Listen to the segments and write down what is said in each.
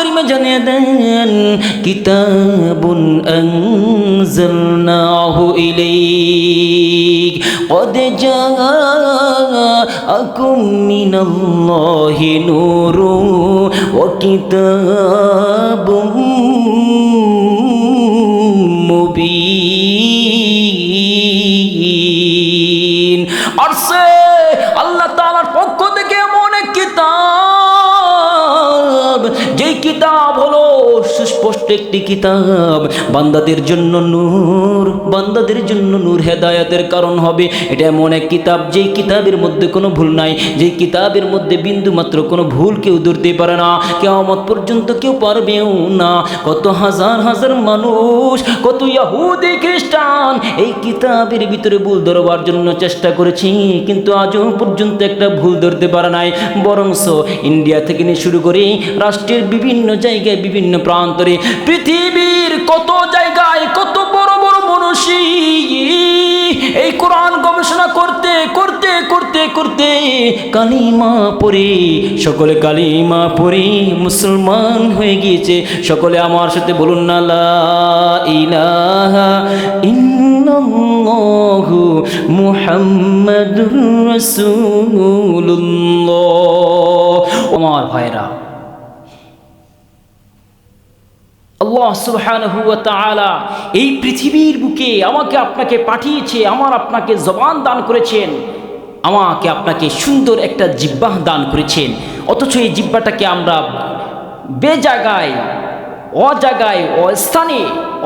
কারিমে জানিয়ে দেন কিতাবুন আনজালনাহু ইলাইক قد جاءكم من الله نور وكتاب মুবিন আরসে কিতাব হলো সুস্পষ্ট একটি কিতাব। বান্দাদের জন্য নূর, বান্দাদের জন্য নূর হেদায়াতের কারণ হবে। এটা এমন এক কিতাব, যেই কিতাবের মধ্যে কোনো ভুল নাই, যেই কিতাবের মধ্যে বিন্দু মাত্র কোনো ভুল কেউ ধরতে পারে না। কেমত পর্যন্ত কেউ পারবেও না। কত হাজার হাজার মানুষ, কত ইয়াহুদি খ্রিস্টান এই কিতাবের ভিতরে ভুল ধরবার জন্য চেষ্টা করেছি, কিন্তু আজও পর্যন্ত একটা ভুল ধরতে পারে নাই। বরংস ইন্ডিয়া থেকে নিয়ে শুরু করে রাষ্ট্রের বিভিন্ন জায়গায় বিভিন্ন প্রান্তরে পৃথিবীর কত জায়গায় কত বড় বড় মনীষী। এই কোরআন গবেষণা করতে করতে করতে করতে কালিমা পড়ে। সকলে কালিমা পড়ে, মুসলমান হয়ে গিয়েছে। সকলে আমার সাথে বলুন না ইলাহা ইল্লাল্লাহু মুহাম্মাদুর আমার ভাইরা আল্লাহ সুবহানাহু ওয়া তাআলা এই পৃথিবীর বুকে আমাকে আপনাকে পাঠিয়েছে, আমার আপনাকে জবান দান করেছেন, আমাকে আপনাকে সুন্দর একটা জিব্বাহ দান করেছেন। অথচ এই জিব্বাটাকে আমরা বে জায়গায় অজায়গায়, অস্থানে,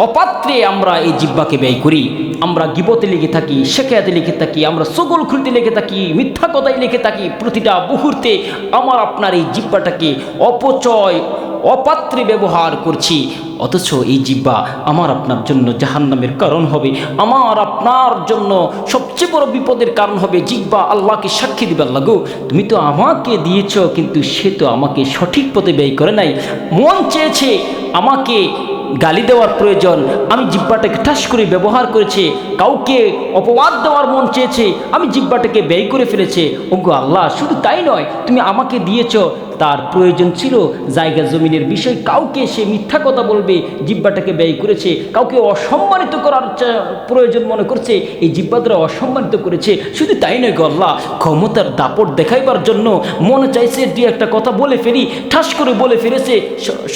অপাত্রে আমরা এই জিব্বাকে ব্যয় করি। আমরা গিবতে লেগে থাকি, শেখায়াতে লিখে থাকি, আমরা সগল খুলতে লেগে থাকি, মিথ্যা কথায় লিখে থাকি। প্রতিটা মুহূর্তে আমার আপনার এই জিব্বাটাকে অপচয় অপাত্রে ব্যবহার করছি। অথচ এই জিব্বা আমার আপনার জন্য জাহান্নামের কারণ হবে। আমার আপনার জন্য সবচেয়ে বড় বিপদের কারণ হবে জিব্বা। আল্লাহকে সাক্ষী দিবে আল্লাহ গো, তুমি তো আমাকে দিয়েছ, কিন্তু সে তো আমাকে সঠিক পথে ব্যয় করে নাই। মন চেয়েছে আমাকে গালি দেওয়ার প্রয়োজন। আমি জিব্বাটাকে ঠাস করে ব্যবহার করেছে। কাউকে অপবাদ দেওয়ার মন চেয়েছে। আমি জিব্বাটাকে ব্যয় করে ফেলেছে। ওগো আল্লাহ, শুধু তাই নয়, তুমি আমাকে দিয়েছ। তার প্রয়োজন ছিল। জায়গা জমিনের বিষয় কাউকে সে মিথ্যা কথা বলবে জিব্বাটাকে ব্যয় করেছে, কাউকে অসম্মানিত করার প্রয়োজন মনে করছে, এই জিব্বা দ্বারা অসম্মানিত করেছে। শুধু তাই নয় গো আল্লাহ, ক্ষমতার দাপট দেখাইবার জন্য মনে চাইছে দু একটা কথা বলে ফেলি, ঠাস করে বলে ফেলেছে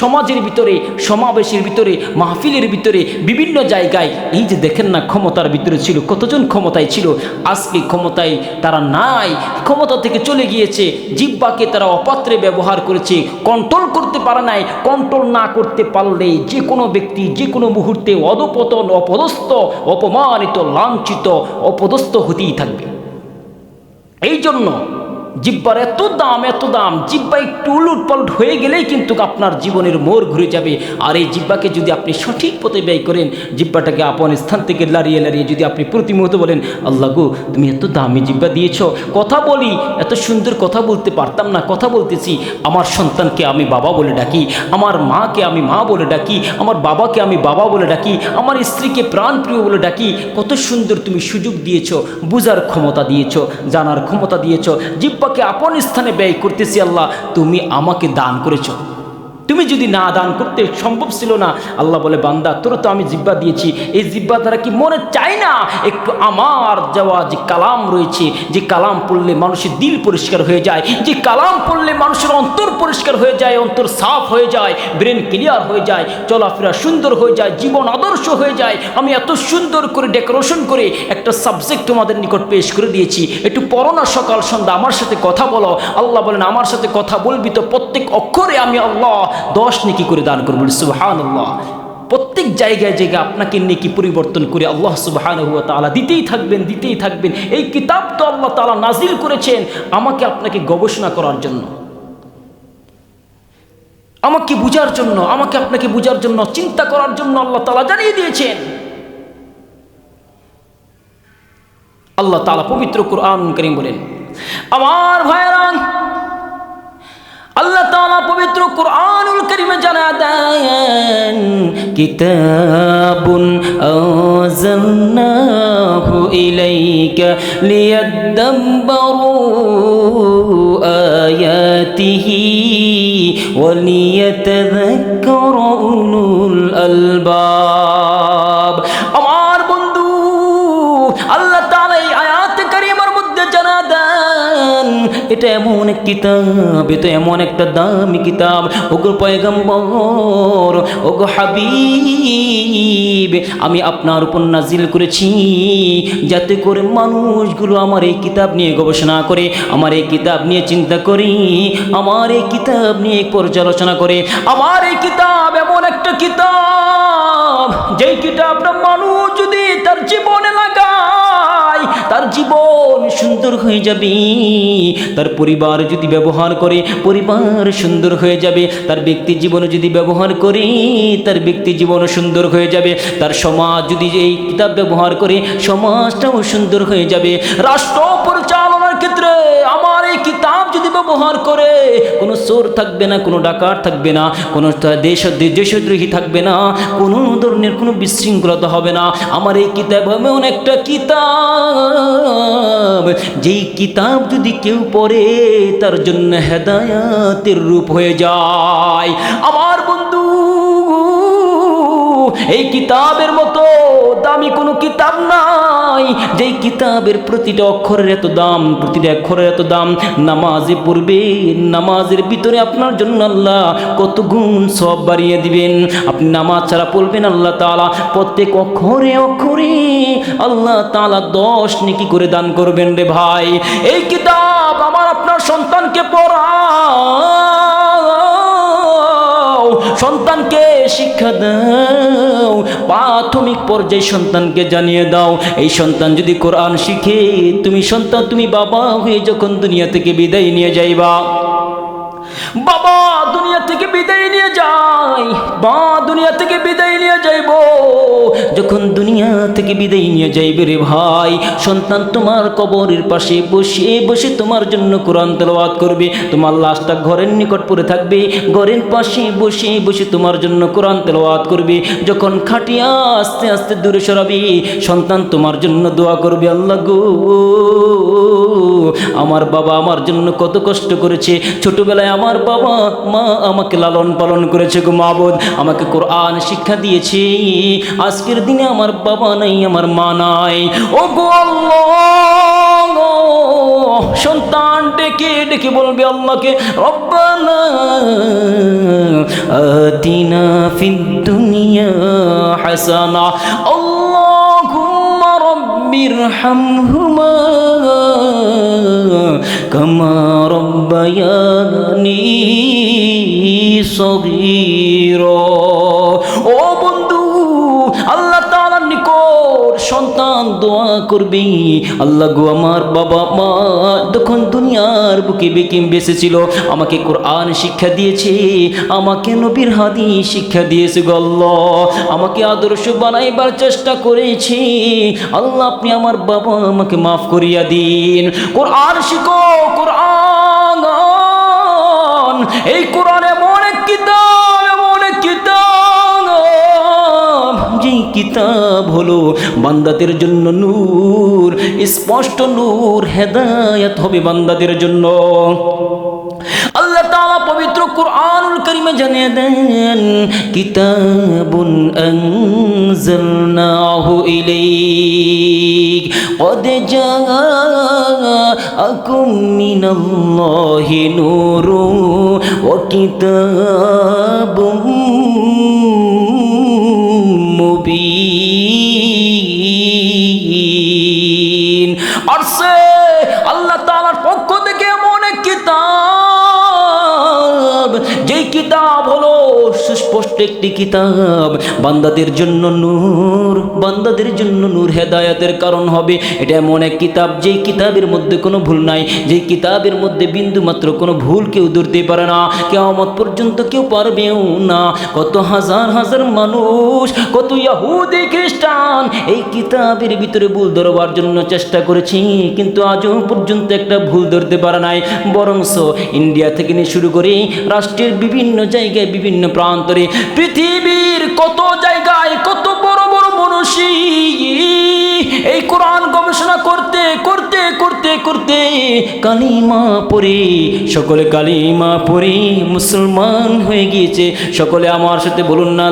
সমাজের ভিতরে, সমাবেশের ভিতরে, মাহফিলের ভিতরে, বিভিন্ন জায়গায়। এই যে দেখেন না, ক্ষমতার ভিতরে ছিল, কতজন ক্ষমতায় ছিল। আজকে ক্ষমতায় তারা নাই, ক্ষমতা থেকে চলে গিয়েছে জিব্বাকে তারা অপাত্রে ব্যবহার করেছে কন্ট্রোল করতে পারে নাই কন্ট্রোল না করতে পারলে যে কোনো ব্যক্তি যে কোনো মুহূর্তে অধপতন, অপদস্থ, অপমানিত, লাঞ্ছিত, অপদস্থ হতেই থাকবে। এই জন্য জিব্বার এত দাম এত দাম। জিব্বা একটু উলুট পালট হয়ে গেলেই কিন্তু আপনার জীবনের মোড় ঘুরে যাবে। আর এই জিব্বাকে যদি আপনি সঠিক পথে ব্যয় করেন, জিব্বাটাকে আপন স্থান থেকে লাড়িয়ে লাড়িয়ে যদি আপনি প্রতি মুহূর্তে বলেন, আল্লাহ গো, তুমি এত দামি জিব্বা দিয়েছ। কথা বলি, এত সুন্দর কথা বলতে পারতাম না, কথা বলতেছি। আমার সন্তানকে আমি বাবা বলে ডাকি, আমার মাকে আমি মা বলে ডাকি, আমার বাবাকে আমি বাবা বলে ডাকি, আমার স্ত্রীকে প্রাণপ্রিয় বলে ডাকি। কত সুন্দর তুমি সুযোগ দিয়েছ, বুঝার ক্ষমতা দিয়েছ, জানার ক্ষমতা দিয়েছ। জিব্বাকে আপন স্থানে ব্যয় করতেছি আল্লাহ তুমি আমাকে দান করেছ। তুমি যদি না দান করতে সম্ভব ছিল না, আল্লাহ বলে, বান্দা, তোর তো আমি জিব্বা দিয়েছি। এই জিব্বা দ্বারা কি মনে চায় না? একটু আমার যাওয়া যে কালাম রয়েছে, যে কালাম পড়লে মানুষের দিল পরিষ্কার হয়ে যায়, যে কালাম পড়লে মানুষের অন্তর পরিষ্কার হয়ে যায়, অন্তর সাফ হয়ে যায় ব্রেন ক্লিয়ার হয়ে যায়, চলাফেরা সুন্দর হয়ে যায়, জীবন আদর্শ হয়ে যায়। আমি এত সুন্দর করে ডেকোরেশন করে একটা সাবজেক্ট তোমাদের নিকট পেশ করে দিয়েছি। একটু পড়ো না সকাল সন্ধ্যা, আমার সাথে কথা বলো। আল্লাহ বলেন, আমার সাথে কথা বলবি তো প্রত্যেক অক্ষরে আমি আল্লাহ দশ নেকি করে দান করব সুহান আল্লাহ প্রত্যেক জায়গায় জায়গায় আপনাকে নেকি পরিবর্তন করে আল্লাহ সুবাহান হুয়া তালা দিতেই থাকবেন দিতেই থাকবেন। এই কিতাব তো আল্লাহ তালা নাজিল করেছেন আমাকে আপনাকে গবেষণা করার জন্য। আমাকে বুঝার জন্য, আমাকে আপনাকে বুঝার জন্য, চিন্তা করার জন্য আল্লাহ তালা জানিয়ে দিয়েছেন। আল্লাহ তালা পবিত্র কোরআন করিম বলেন, আমার ভাইরান আল্লাহ তাআলা পবিত্র কোরআনুল কারীমে জানা দেন কিতাবুন আনজালনাহু ইলাইকা লিয়াদাব্বারু আয়াতিহি ওয়া লিয়াতাযাক্কারু উলুল আলবাব এটা এমন এক কিতাব, এটা এমন একটা দামি কিতাব। ওগো পয়গম্বর, ওগো হাবিব, আমি আপনার উপর নাজিল করেছি যাতে করে মানুষগুলো আমার এই কিতাব নিয়ে গবেষণা করে, আমার এই কিতাব নিয়ে চিন্তা করি, আমার এই কিতাব নিয়ে পর্যালোচনা করে। আমার এই কিতাব এমন একটা কিতাব, যেই কিতাবটা মানুষ যদি তার জীবনে জীবন সুন্দর হয়ে যাবে। তার পরিবার যদি ব্যবহার করে, পরিবার সুন্দর হয়ে যাবে। তার ব্যক্তি জীবন যদি ব্যবহার করে, তার ব্যক্তি জীবন সুন্দর হয়ে যাবে। তার সমাজ যদি এই কিতাব ব্যবহার করে, সমাজটাও সুন্দর হয়ে যাবে। রাষ্ট্র ব্যবহার করে। কোনো চোর থাকবে না, কোনো ডাকাত থাকবে না, কোনো দেশ দেশদ্রোহী থাকবে না, কোনো ধরনের কোনো বিশৃঙ্খলতা হবে না। আমার এই কিতাব এমন একটা কিতাব, যেই কিতাব যদি কেউ পড়ে, তার জন্য হেদায়াতের রূপ হয়ে যায়। আমার বন্ধু এই কিতাবের মতো দামি কোনো কিতাব নাই। যেই কিতাবের প্রতিটা অক্ষরের এত দাম, প্রতিটা অক্ষরের এত দাম। নামাজে পড়বে, নামাজের ভিতরে আপনার জন্য আল্লাহ কত গুণ সব বাড়িয়ে দিবেন। আপনি নামাজ ছাড়া পড়বেন আল্লাহ তালা প্রত্যেক অক্ষরে অক্ষরে আল্লাহ তালা দশ নেকি করে দান করবেন রে ভাই। এই কিতাব আমার আপনার সন্তানকে পড়াও সন্তানকে শিক্ষা দাও, প্রাথমিক পর্যায়ে সন্তানকে জানিয়ে দাও। এই সন্তান যদি কোরআন শিখে, তুমি সন্তান, তুমি বাবা হয়ে যখন দুনিয়া থেকে বিদায় নিয়ে যাইবা। বাবা, দুনিয়া থেকে বিদায় নিয়ে যাই। বা দুনিয়া থেকে বিদায় নিয়ে যাইব। যখন দুনিয়া থেকে বিদায় নিয়ে যাইবে রে ভাই, সন্তান তোমার কবরের পাশে বসে বসে তোমার জন্য কোরআন তেলাওয়াত করবে। তোমার লাশটা ঘরের নিকট পড়ে থাকবে। ঘরের পাশে বসে বসে তোমার জন্য কোরআন তেলাওয়াত করবে। যখন খাটিয়া আস্তে আস্তে দূরে সরাবি, সন্তান তোমার জন্য দোয়া করবে, আল্লাহ গো, আমার বাবা আমার জন্য কত কষ্ট করেছে। ছোটবেলায় আমার বাবা, মা আমাকে লালন পালন করেছে গো মাবুদ। আমাকে কোরআন শিক্ষা দিয়েছে। আজকের দিনে আমার বাবা নাই, আমার মা নাই। ও গো সন্তান ডেকে ডেকে বলবে আল্লাহকে, রব্বানা আতিনা ফিদ হাসানা। সগীর। ও বন্ধু, আল্লাহ তালার নিকট সন্তান দোয়া করবি। আল্লাহ গো, আমার বাবা মা যখন দুনিয়ার বুকে বেকিম বেসেছিল আমাকে কোরআন শিক্ষা দিয়েছে, আমাকে নবীর হাদি শিক্ষা দিয়েছে গল্ল আমাকে আদর্শ বানাইবার চেষ্টা করেছি। আল্লাহ, আপনি আমার বাবা আমাকে মাফ করিয়া দিন। কোরআন শিখো, কোরআন এই কোরআন কিতাব হলো বান্দাদের জন্য নূর স্পষ্ট নূর হেদায়াত হবে বান্দাদের জন্য আল্লাহ তাআলা পবিত্র কোরআনুল কারীমে জানিয়ে দেন কিতাবুন আনজালনাহু ইলাইক قد جاءكم من الله نور وكتاب মুবিন সে আল্লাহ তাআলার পক্ষ থেকে এমন এক কিতাব যেই কিতাব হলো সুস্পষ্ট একটি কিতাব। বান্দাদের জন্য নূর, বান্দাদের জন্য নূর হেদায়াতের কারণ হবে। এটা এমন এক কিতাব, যেই কিতাবের মধ্যে কোনো ভুল নাই, যেই কিতাবের মধ্যে বিন্দু মাত্র কোনো ভুল কেউ ধরতে পারে না। কেমত পর্যন্ত কেউ পারবেও না। কত হাজার হাজার মানুষ, কত ইয়াহুদি খ্রিস্টান এই কিতাবের ভিতরে ভুল ধরবার জন্য চেষ্টা করেছি, কিন্তু আজও পর্যন্ত একটা ভুল ধরতে পারে নাই। বরংস ইন্ডিয়া থেকে নিয়ে শুরু করে রাষ্ট্রের বিভিন্ন জায়গায় বিভিন্ন প্রান্তরে পৃথিবীর কত জায়গায় কত বড় বড় মনীষী। এই কোরআন গবেষণা করতে করতে করতে করতে কালিমা পড়ে। সকলে কালিমা পড়ে, মুসলমান হয়ে গিয়েছে। সকলে আমার সাথে বলুন না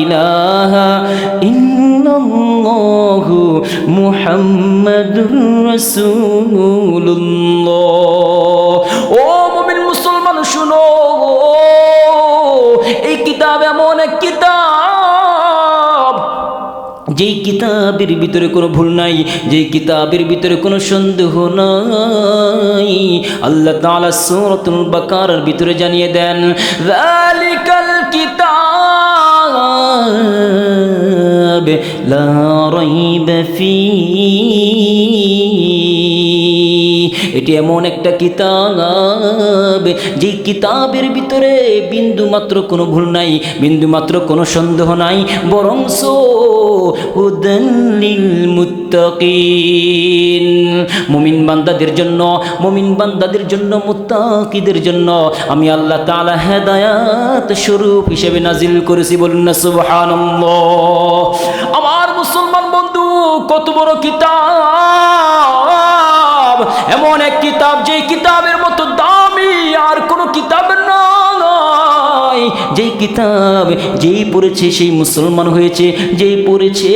ইলাহা ইল্লাল্লাহু মুহাম্মাদুর ও এই কিতাব এমন এক কিতাব, যেই কিতাবের ভিতরে কোনো ভুল নাই, যেই কিতাবের ভিতরে কোনো সন্দেহ নাই। আল্লাহ তাআলা সূরাতুল বাকারার ভিতরে জানিয়ে দেন, যালিকাল কিতাব লা রাইবা ফি এটি এমন একটা কিতাব। যেই কিতাবের ভিতরে বিন্দু মাত্র কোনো ভুল নাই, বিন্দু মাত্র কোনো সন্দেহ নাই বরং মুত্তাকিন মুমিন বান্দাদের জন্য, মুমিন বান্দাদের জন্য, মুত্তাকিদের জন্য আমি আল্লাহ তাআলা হেদায়াত স্বরূপ হিসেবে নাজিল করেছি বলুন না, সুবহানাল্লাহ। আমার মুসলমান বন্ধু, কত বড় কিতাব! এমন এক কিতাব যে কিতাবের মতো দামি আর কোনো কিতাব নয় যেই কিতাব, যেই পড়েছে সেই মুসলমান হয়েছে, যেই পড়েছে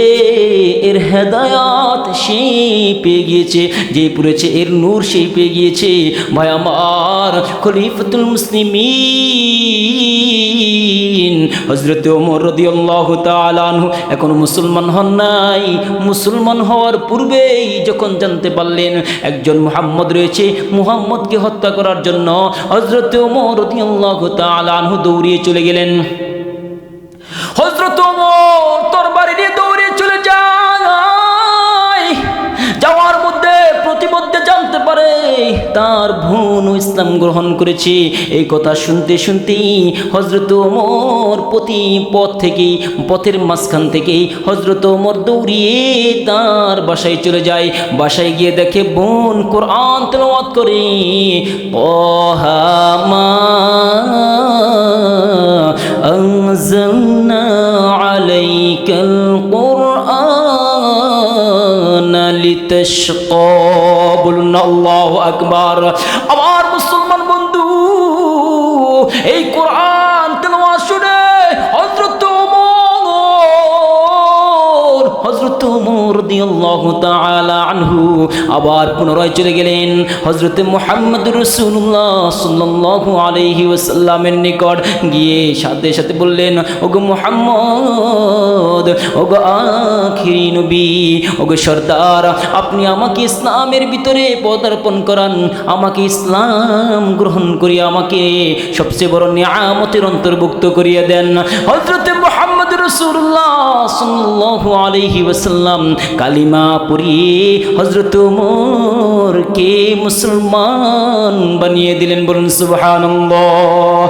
এর হেদায়াত সেই পেয়ে গিয়েছে, যেই পড়েছে এর নূর সেই পেয়ে গিয়েছে। ভাই আমার খলিফাতুল মুসলিমিন হজরত ওমর রাদিয়াল্লাহু তাআলা আনহু এখনও মুসলমান হন নাই। মুসলমান হওয়ার পূর্বেই যখন জানতে পারলেন একজন মুহাম্মদ রয়েছে, মুহাম্মদকে হত্যা করার জন্য হজরত ওমর রাদিয়াল্লাহু তাআলা আনহু দৌড়িয়ে চলে গেলেন। হজরত তার বোন ইসলাম গ্রহণ করেছে এই কথা শুনতে শুনতেই হজরত ওমর প্রতি পথ থেকেই পথের মাঝখান থেকেই হজরত ওমর দৌড়িয়ে তার বাসায় চলে যায় বাসায় গিয়ে দেখে বোন কোরআন তেলাওয়াত করে ওহামা أنزلنا عليك القرآن আল্লাহ আকবর। আল্লাহু আমার মুসলমান বন্ধু এই কোরআন আবার পুনরায় চলে গেলেন হযরত মুহাম্মদ রাসূলুল্লাহ সাল্লাল্লাহু আলাইহি ওয়াসাল্লামের নিকট। গিয়ে সাথে সাথে বললেন, ওগো মুহাম্মদ, ওগো আখিরি নবী, ওগো সর্দার, আপনি আমাকে ইসলামের ভিতরে পদার্পণ করান, আমাকে ইসলাম গ্রহণ করিয়ে আমাকে সবচেয়ে বড় নিয়ামতের অন্তর্ভুক্ত করিয়ে দেন। হযরত মুহাম্মদ আলহি ওসাল্লাম কালিমা পড়িয়ে হযরত ওমরকে মুসলমান বানিয়ে দিলেন বলুন সুবহানাল্লাহ।